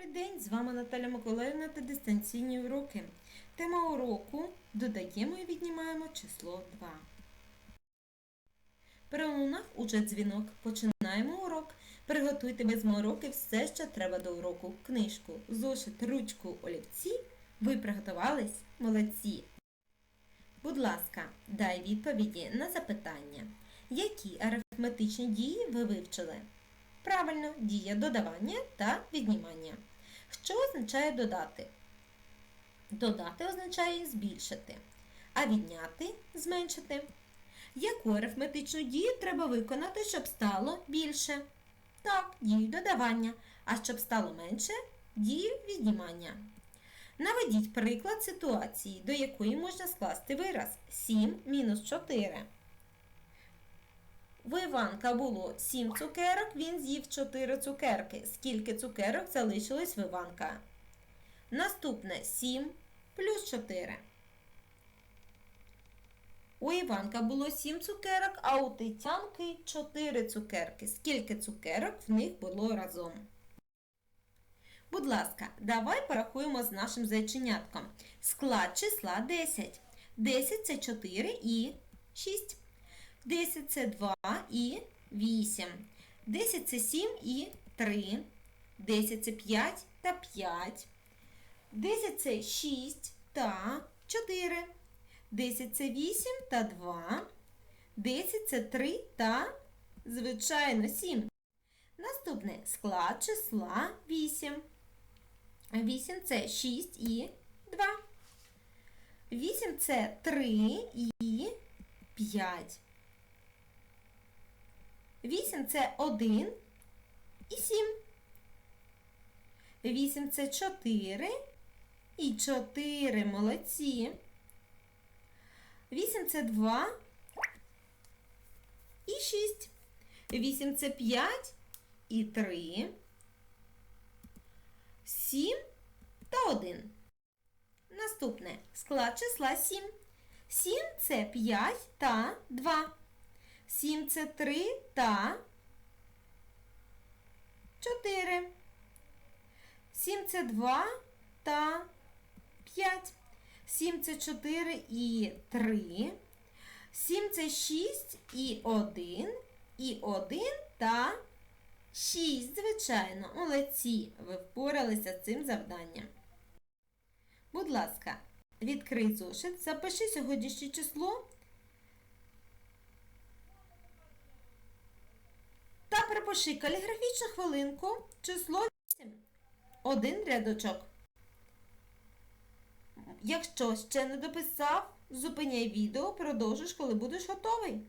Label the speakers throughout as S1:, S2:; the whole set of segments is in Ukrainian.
S1: Добрий день! З вами Наталя Миколаївна та дистанційні уроки. Тема уроку додаємо і віднімаємо число 2. Пролунав уже дзвінок. Починаємо урок. Приготуйте без уроки все, що треба до уроку. Книжку, зошит, ручку, олівці. Ви приготувались? Молодці! Будь ласка, дай відповіді на запитання. Які арифметичні дії ви вивчили? Правильно, дія додавання та віднімання. Що означає додати? Додати означає збільшити, а відняти зменшити. Яку арифметичну дію треба виконати, щоб стало більше? Так, дію додавання. А щоб стало менше дію віднімання. Наведіть приклад ситуації, до якої можна скласти вираз 7 мінус 4. В Іванка було 7 цукерок, він з'їв 4 цукерки. Скільки цукерок залишилось в Іванка? Наступне 7 плюс 4. У Іванка було 7 цукерок, а у Тетянки 4 цукерки. Скільки цукерок в них було разом? Будь ласка, давай порахуємо з нашим зайченятком. Склад числа 10. 10 це 4 і 6. 10 це 2 і 8. 10 це 7 і 3. 10 це 5 та 5. 10 це 6 та 4. 10 це 8 та 2. 10 це 3 та, звичайно, 7. Наступне склад числа 8. 8 це 6 і 2. 8 це 3 і 5. 8 це 1 і 7. 8 це 4 і 4 молодці. 8 це 2 і 6. 8 це 5 і 3. 7 та 1. Наступне склад числа 7. 7 це 5 та 2. 7 це 3 та 4. 7 це 2 та 5. 7 це 4 і 3. 7 це 6 і 1. І 1 та 6, звичайно, молодці. Ви впоралися з цим завданням. Будь ласка, відкрий зошит, запиши сьогоднішнє число. Та каліграфічну хвилинку число 8. Один рядочок. Якщо ще не дописав, зупиняй відео, продовжиш, коли будеш готовий.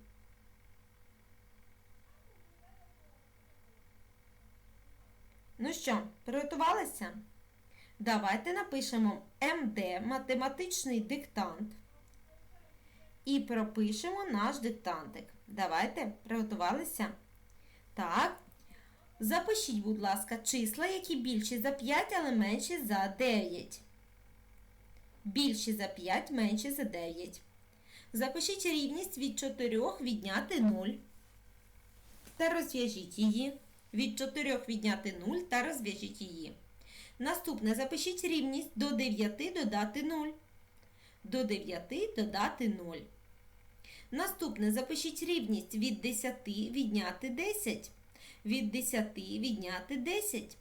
S1: Ну що, приготувалися? Давайте напишемо МД математичний диктант і пропишемо наш диктантик. Давайте приготувалися. Так. Запишіть, будь ласка, числа, які більші за 5, але менші за 9. Більші за 5, менші за 9. Запишіть рівність від 4 відняти 0. Та розв'яжіть її. Від 4 відняти 0 та розв'яжіть її. Наступне запишіть рівність до 9 додати 0. До 9 додати 0. Наступне запишіть рівність від 10 відняти 10. Від 10 відняти 10.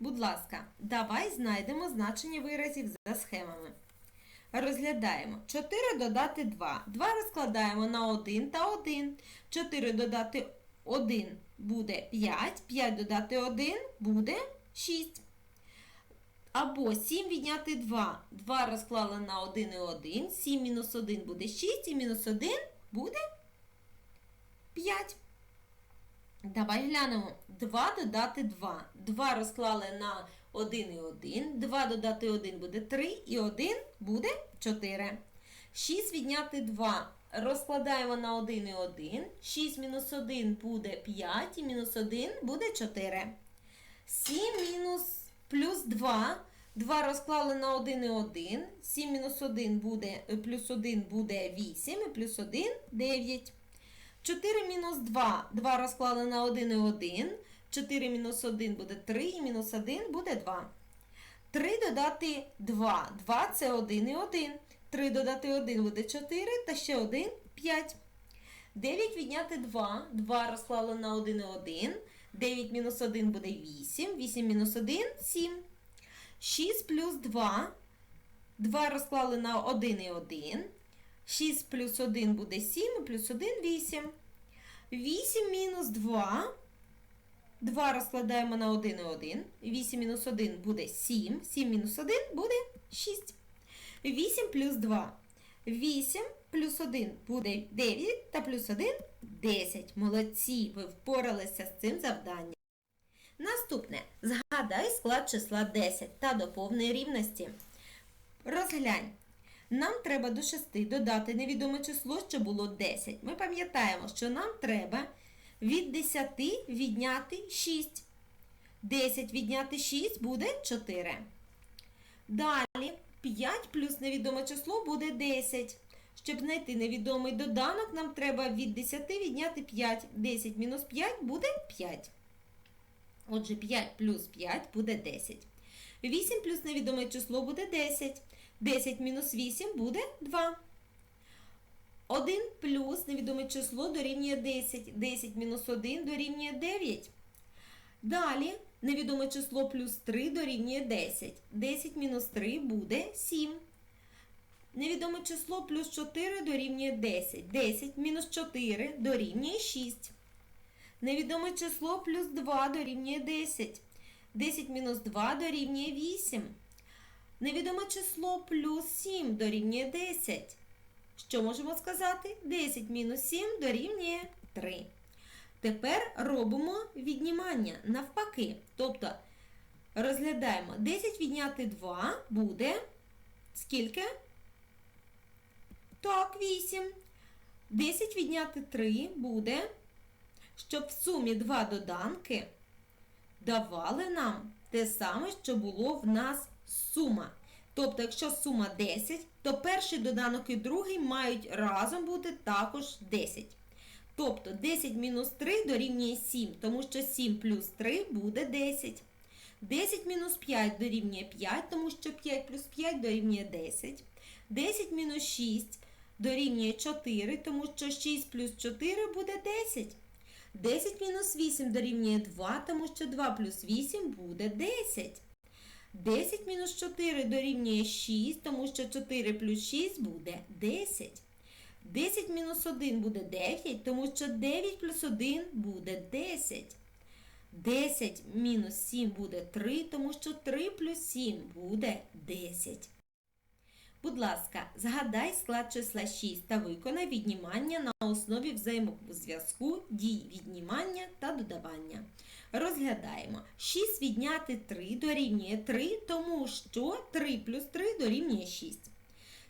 S1: Будь ласка, давай знайдемо значення виразів за схемами. Розглядаємо 4 додати 2. 2 розкладаємо на 1 та 1. 4 додати 1 буде 5. 5 додати 1 буде 6. Або 7 відняти 2. 2 розклали на 1 і 1. 7 мінус 1 буде 6, і мінус 1 буде 5. Давай глянемо. 2 додати 2. 2 розклали на 1 і 1. 2 додати 1 буде 3, і 1 буде 4. 6 відняти 2. Розкладаємо на 1 і 1. 6 мінус 1 буде 5, і мінус 1 буде 4. 7 мінус плюс 2. 2 розклали на 1 і 1. 7 мінус 1 буде, плюс 1 буде 8, і плюс 1 9. 4 мінус 2. 2 розклали на 1 і 1. 4 мінус 1 буде 3, і мінус 1 буде 2. 3 додати 2. 2 це 1 і 1. 3 додати 1 буде 4, та ще 1 5. 9 відняти 2. 2 розклали на 1 і 1. 9 мінус 1 буде 8. 8 мінус 1 7. 6 плюс 2. 2 розклали на 1 і 1. 6 плюс 1 буде 7, плюс 1 8. 8 мінус 2. 2 розкладаємо на 1 і 1. 8 мінус 1 буде 7. 7 мінус 1 буде 6. 8 плюс 2. 8 плюс 1 буде 9 та плюс 1 10. Молодці, ви впоралися з цим завданням. Наступне. Згадай склад числа 10 та доповни рівності. Розглянь. Нам треба до 6 додати невідоме число, що було 10. Ми пам'ятаємо, що нам треба від 10 відняти 6. 10 відняти 6 буде 4. Далі 5 плюс невідоме число буде 10. Щоб знайти невідомий доданок, нам треба від 10 відняти 5. 10 мінус 5 буде 5. Отже, 5 плюс 5 буде 10. 8 плюс невідоме число буде 10. 10 мінус 8 буде 2. 1 плюс невідоме число дорівнює 10. 10 мінус 1 дорівнює 9. Далі невідоме число плюс 3 дорівнює 10. 10 мінус 3 буде 7. Невідоме число плюс 4 дорівнює 10. 10 мінус 4 дорівнює 6. Невідоме число плюс 2 дорівнює 10. 10 мінус 2 дорівнює 8. Невідоме число плюс 7 дорівнює 10. Що можемо сказати? 10 мінус 7 дорівнює 3. Тепер робимо віднімання навпаки. Тобто розглядаємо 10 відняти 2 буде скільки? Так, 8. 10 відняти 3 буде, щоб в сумі два доданки давали нам те саме, що було в нас сума. Тобто, якщо сума 10, то перший доданок і другий мають разом бути також 10. Тобто 10 мінус 3 дорівнює 7, тому що 7 плюс 3 буде 10. 10 мінус 5 дорівнює 5, тому що 5 плюс 5 дорівнює 10. 10 мінус 6 дорівнює 4, тому що 6 плюс 4 буде 10. 10 мінус 8 дорівнює 2, тому що 2 плюс 8 буде 10. 10 мінус 4 дорівнює 6, тому що 4 плюс 6 буде 10. 10 мінус 1 буде 9, тому що 9 плюс 1 буде 10. 10 мінус 7 буде 3, тому що 3 плюс 7 буде 10. Будь ласка, згадай склад числа 6 та виконай віднімання на основі взаємозв'язку дій віднімання та додавання. Розглядаємо. 6 відняти 3 дорівнює 3, тому що 3 плюс 3 дорівнює 6.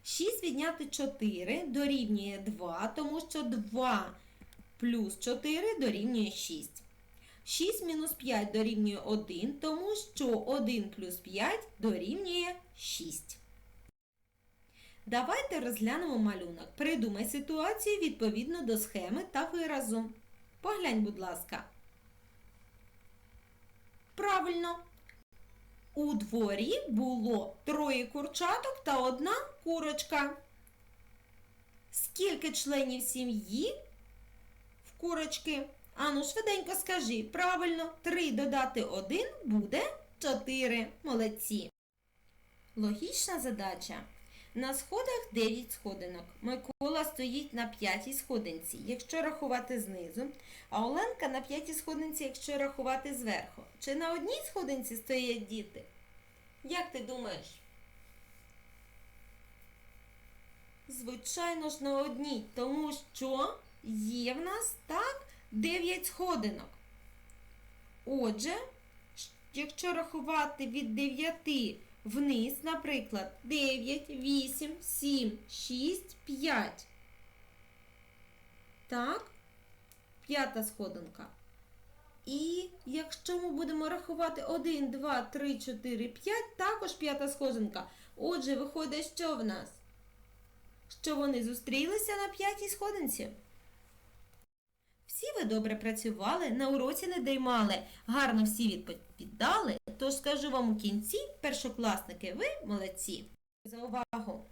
S1: 6 відняти 4 дорівнює 2, тому що 2 плюс 4 дорівнює 6. 6 мінус 5 дорівнює 1, тому що 1 плюс 5 дорівнює 6. Давайте розглянемо малюнок. Придумай ситуацію відповідно до схеми та виразу. Поглянь, будь ласка. Правильно. У дворі було троє курчаток та одна курочка. Скільки членів сім'ї в курочки? Ану, швиденько скажи. Правильно, 3 додати 1 буде 4. Молодці. Логічна задача. На сходах 9 сходинок. Микола стоїть на п'ятій сходинці, якщо рахувати знизу, а Оленка на п'ятій сходинці, якщо рахувати зверху. Чи на одній сходинці стоять діти? Як ти думаєш? Звичайно ж, на одній, тому що є в нас так 9 сходинок. Отже, якщо рахувати від 9 вниз, наприклад, 9, 8, 7, 6, 5. Так, п'ята сходинка. І якщо ми будемо рахувати 1, 2, 3, 4, 5, також п'ята сходинка. Отже, виходить, що в нас? Що вони зустрілися на п'ятій сходинці? Всі ви добре працювали, на уроці не доймали, гарно всі відповідали, тож скажу вам у кінці, першокласники, ви молодці. За увагу!